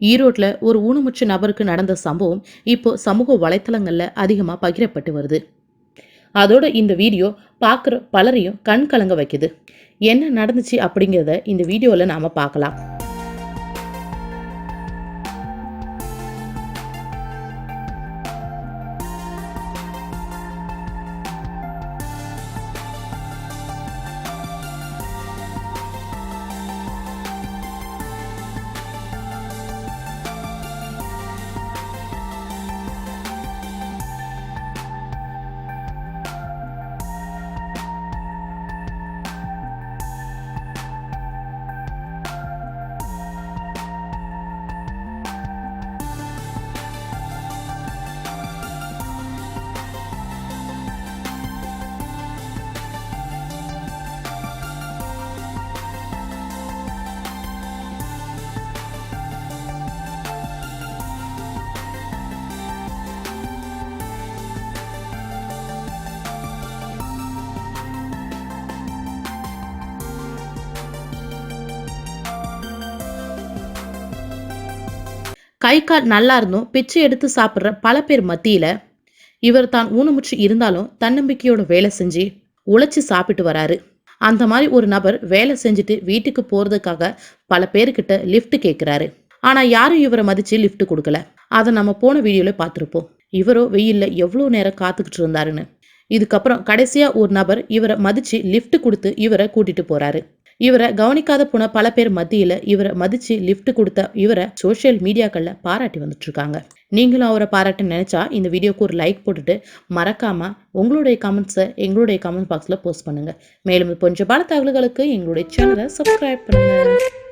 ஈரோட்டில் ஒரு ஊனமுற்ற நபருக்கு நடந்த சம்பவம் இப்போ சமூக வலைத்தளங்களில் அதிகமாக பகிரப்பட்டு வருது. அதோட இந்த வீடியோ பார்க்குற பலரையும் கண் கலங்க வைக்குது. என்ன நடந்துச்சு அப்படிங்கிறத இந்த வீடியோவில் நாம் பார்க்கலாம் கை கால் நல்லா இருந்தும் பிச்சை எடுத்து சாப்பிட்ற பல பேர் மத்தியில் இவர் தான் ஊனமுற்று இருந்தாலும் தன்னம்பிக்கையோட வேலை செஞ்சு உழைச்சி சாப்பிட்டு வராரு. அந்த மாதிரி ஒரு நபர் வேலை செஞ்சுட்டு வீட்டுக்கு போகிறதுக்காக பல பேர்கிட்ட லிஃப்ட் கேட்குறாரு ஆனால் யாரும் இவரை மதித்து லிஃப்ட் கொடுக்கல. அதை நம்ம போன வீடியோவில் பார்த்துருப்போம். இவரோ வெயிலில் எவ்வளோ நேரம் காத்துக்கிட்டு இருந்தாருன்னு. இதுக்கப்புறம் கடைசியாக ஒரு நபர் இவரை மதித்து லிஃப்ட் கொடுத்து இவரை கூட்டிட்டு போறாரு. இவரை கவனிக்காத போன பல பேர் மத்தியில் இவரை மதித்து லிஃப்ட் கொடுத்த இவரை சோஷியல் மீடியாக்களில் பாராட்டி வந்துட்டு இருக்காங்க நீங்களும் அவரை பாராட்ட நினைச்சா இந்த வீடியோக்கு ஒரு லைக் போட்டுட்டு மறக்காம உங்களுடைய கமெண்ட்ஸை எங்களுடைய கமெண்ட் பாக்ஸில் போஸ்ட் பண்ணுங்க. மேலும் கொஞ்சம் பல தகவல்களுக்கு எங்களுடைய சேனலை சப்ஸ்கிரைப் பண்ணுங்க.